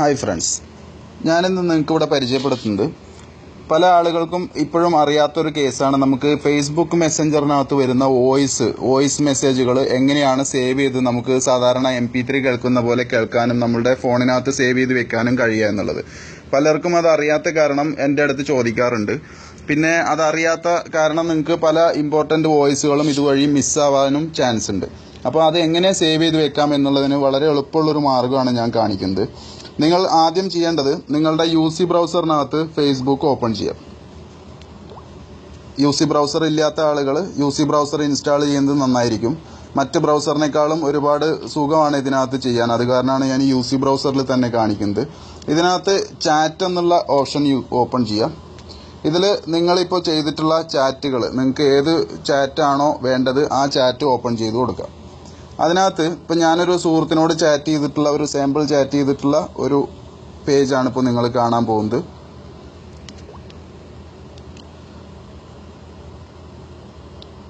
Hi friends ഞാനിന്ന് നിങ്ങൾക്ക് ഇവിടെ പരിചയപ്പെടുത്തുന്നത് പല ആളുകൾക്കും ഇപ്പോഴും അറിയാത്തൊരു കേസാണ്. നമുക്ക് ഫേസ്ബുക്ക് മെസ്സഞ്ചറിനകത്ത് വരുന്ന വോയിസ് വോയിസ് മെസ്സേജുകൾ എങ്ങനെയാണ് സേവ് ചെയ്ത് നമുക്ക് സാധാരണ എം പി ത്രീ കേൾക്കുന്ന പോലെ കേൾക്കാനും നമ്മളുടെ ഫോണിനകത്ത് സേവ് ചെയ്ത് വെക്കാനും കഴിയുക എന്നുള്ളത്. പലർക്കും അത് അറിയാത്ത കാരണം എന്റെ അടുത്ത് ചോദിക്കാറുണ്ട്. പിന്നെ അതറിയാത്ത കാരണം നിങ്ങൾക്ക് പല ഇമ്പോർട്ടന്റ് വോയിസുകളും ഇതുവഴി മിസ്സാവാനും ചാൻസ് ഉണ്ട്. അപ്പോൾ അത് എങ്ങനെ സേവ് ചെയ്ത് വെക്കാം എന്നുള്ളതിന് വളരെ എളുപ്പമുള്ളൊരു മാർഗമാണ് ഞാൻ കാണിക്കുന്നത്. നിങ്ങൾ ആദ്യം ചെയ്യേണ്ടത് നിങ്ങളുടെ യു സി ബ്രൗസറിനകത്ത് ഫേസ്ബുക്ക് ഓപ്പൺ ചെയ്യാം. യു സി ബ്രൗസർ ഇല്ലാത്ത ആളുകൾ യു സി ബ്രൗസർ ഇൻസ്റ്റാൾ ചെയ്യുന്നത് നന്നായിരിക്കും. മറ്റ് ബ്രൗസറിനേക്കാളും ഒരുപാട് സുഖമാണ് ഇതിനകത്ത് ചെയ്യാൻ. അത് കാരണമാണ് ഞാൻ യു സി ബ്രൗസറിൽ തന്നെ കാണിക്കുന്നത്. ഇതിനകത്ത് ചാറ്റ് എന്നുള്ള ഓപ്ഷൻ ഓപ്പൺ ചെയ്യാം. ഇതിൽ നിങ്ങളിപ്പോൾ ചെയ്തിട്ടുള്ള ചാറ്റുകൾ നിങ്ങൾക്ക് ഏത് ചാറ്റാണോ വേണ്ടത് ആ ചാറ്റ് ഓപ്പൺ ചെയ്ത് കൊടുക്കുക അതിനകത്ത് ഇപ്പം ഞാനൊരു സുഹൃത്തിനോട് ചാറ്റ് ചെയ്തിട്ടുള്ള ഒരു സാമ്പിൾ ചാറ്റ് ചെയ്തിട്ടുള്ള ഒരു പേജാണ് ഇപ്പോൾ നിങ്ങൾ കാണാൻ പോകുന്നത്.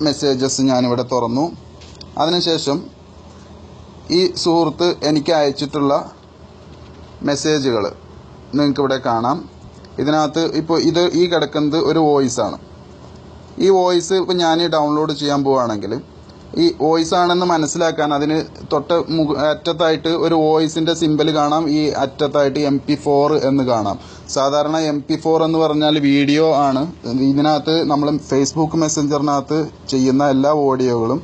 മെസ്സേജസ് ഞാനിവിടെ തുറന്നു. അതിനുശേഷം ഈ സുഹൃത്ത് എനിക്ക് അയച്ചിട്ടുള്ള മെസ്സേജുകൾ നിങ്ങൾക്കിവിടെ കാണാം. ഇതിനകത്ത് ഇപ്പോൾ ഇത് ഈ കിടക്കുന്നത് ഒരു വോയിസ് ആണ്. ഈ വോയിസ് ഇപ്പോൾ ഞാൻ ഡൗൺലോഡ് ചെയ്യാൻ പോവുകയാണെങ്കിൽ ഈ വോയിസ് ആണെന്ന് മനസ്സിലാക്കാൻ അതിന് തൊട്ട് അറ്റത്തായിട്ട് ഒരു വോയിസിന്റെ സിമ്പൽ കാണാം. ഈ അറ്റത്തായിട്ട് എം പി ഫോർ എന്ന് കാണാം. സാധാരണ എം പി ഫോർ എന്ന് പറഞ്ഞാൽ വീഡിയോ ആണ്. ഇതിനകത്ത് നമ്മൾ ഫേസ്ബുക്ക് മെസ്സഞ്ചറിനകത്ത് ചെയ്യുന്ന എല്ലാ ഓഡിയോകളും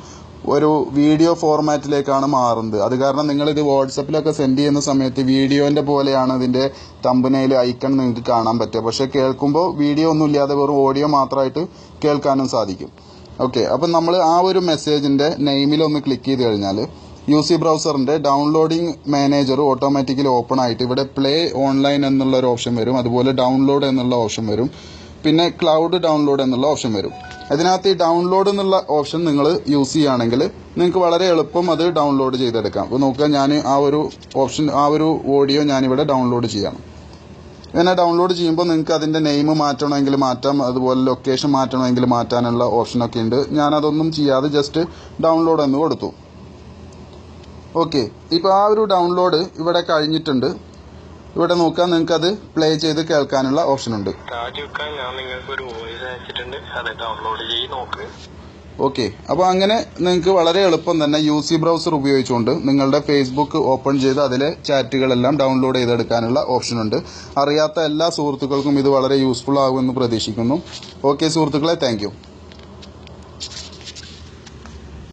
ഒരു വീഡിയോ ഫോർമാറ്റിലേക്കാണ് മാറുന്നത്. അത് കാരണം നിങ്ങൾ ഇത് വാട്സപ്പിലൊക്കെ സെൻഡ് ചെയ്യുന്ന സമയത്ത് വീഡിയോന്റെ പോലെയാണ് ഇതിന്റെ തമ്പനയിൽ ഐക്കൺ നിങ്ങൾക്ക് കാണാൻ പറ്റുക. പക്ഷേ കേൾക്കുമ്പോൾ വീഡിയോ ഒന്നും ഇല്ലാതെ വെറും ഓഡിയോ മാത്രമായിട്ട് കേൾക്കാനും സാധിക്കും. ഓക്കെ അപ്പം നമ്മൾ ആ ഒരു മെസ്സേജിന്റെ നെയിമിൽ ഒന്ന് ക്ലിക്ക് ചെയ്ത് കഴിഞ്ഞാൽ യു സി ബ്രൗസറിന്റെ ഡൗൺലോഡിംഗ് മാനേജർ ഓട്ടോമാറ്റിക്കലി ഓപ്പൺ ആയിട്ട് ഇവിടെ പ്ലേ ഓൺലൈൻ എന്നുള്ള ഒരു ഓപ്ഷൻ വരും. അതുപോലെ ഡൗൺലോഡ് എന്നുള്ള ഓപ്ഷൻ വരും. പിന്നെ ക്ലൗഡ് ഡൗൺലോഡ് എന്നുള്ള ഓപ്ഷൻ വരും. അതിനകത്ത് ഈ ഡൗൺലോഡ് എന്നുള്ള ഓപ്ഷൻ നിങ്ങൾ യൂസ് ചെയ്യുകയാണെങ്കിൽ നിങ്ങൾക്ക് വളരെ എളുപ്പം അത് ഡൗൺലോഡ് ചെയ്തെടുക്കാം. അപ്പോൾ നോക്കുക ഞാൻ ആ ഒരു ഓപ്ഷൻ ആ ഒരു ഓഡിയോ ഞാനിവിടെ ഡൗൺലോഡ് ചെയ്യണം. ഇങ്ങനെ ഡൗൺലോഡ് ചെയ്യുമ്പോൾ നിങ്ങൾക്ക് അതിന്റെ നെയിം മാറ്റണമെങ്കിൽ മാറ്റാം അതുപോലെ ലൊക്കേഷൻ മാറ്റണമെങ്കിൽ മാറ്റാനുള്ള ഓപ്ഷനൊക്കെ ഉണ്ട്. ഞാനതൊന്നും ചെയ്യാതെ ജസ്റ്റ് ഡൗൺലോഡ് എന്ന് കൊടുത്തു. ഓക്കെ ഇപ്പോൾ ആ ഒരു ഡൗൺലോഡ് ഇവിടെ കഴിഞ്ഞിട്ടുണ്ട്. ഇവിടെ നോക്കാം നിങ്ങൾക്ക് അത് പ്ലേ ചെയ്ത് കേൾക്കാനുള്ള ഓപ്ഷൻ ഉണ്ട്. ഞാൻ നിങ്ങൾക്ക് ഒരു വോയിസ് അയച്ചിട്ടുണ്ട്. അത് ഡൗൺലോഡ് ചെയ്ത് നോക്ക്. ഓക്കെ അപ്പോൾ അങ്ങനെ നിങ്ങൾക്ക് വളരെ എളുപ്പം തന്നെ യു സി ബ്രൗസർ ഉപയോഗിച്ചുകൊണ്ട് നിങ്ങളുടെ ഫേസ്ബുക്ക് ഓപ്പൺ ചെയ്ത് അതിലെ ചാറ്റുകളെല്ലാം ഡൗൺലോഡ് ചെയ്തെടുക്കാനുള്ള ഓപ്ഷൻ ഉണ്ട്. അറിയാത്ത എല്ലാ സുഹൃത്തുക്കൾക്കും ഇത് വളരെ യൂസ്ഫുൾ ആകുമെന്ന് പ്രതീക്ഷിക്കുന്നു. ഓക്കെ സുഹൃത്തുക്കളെ താങ്ക്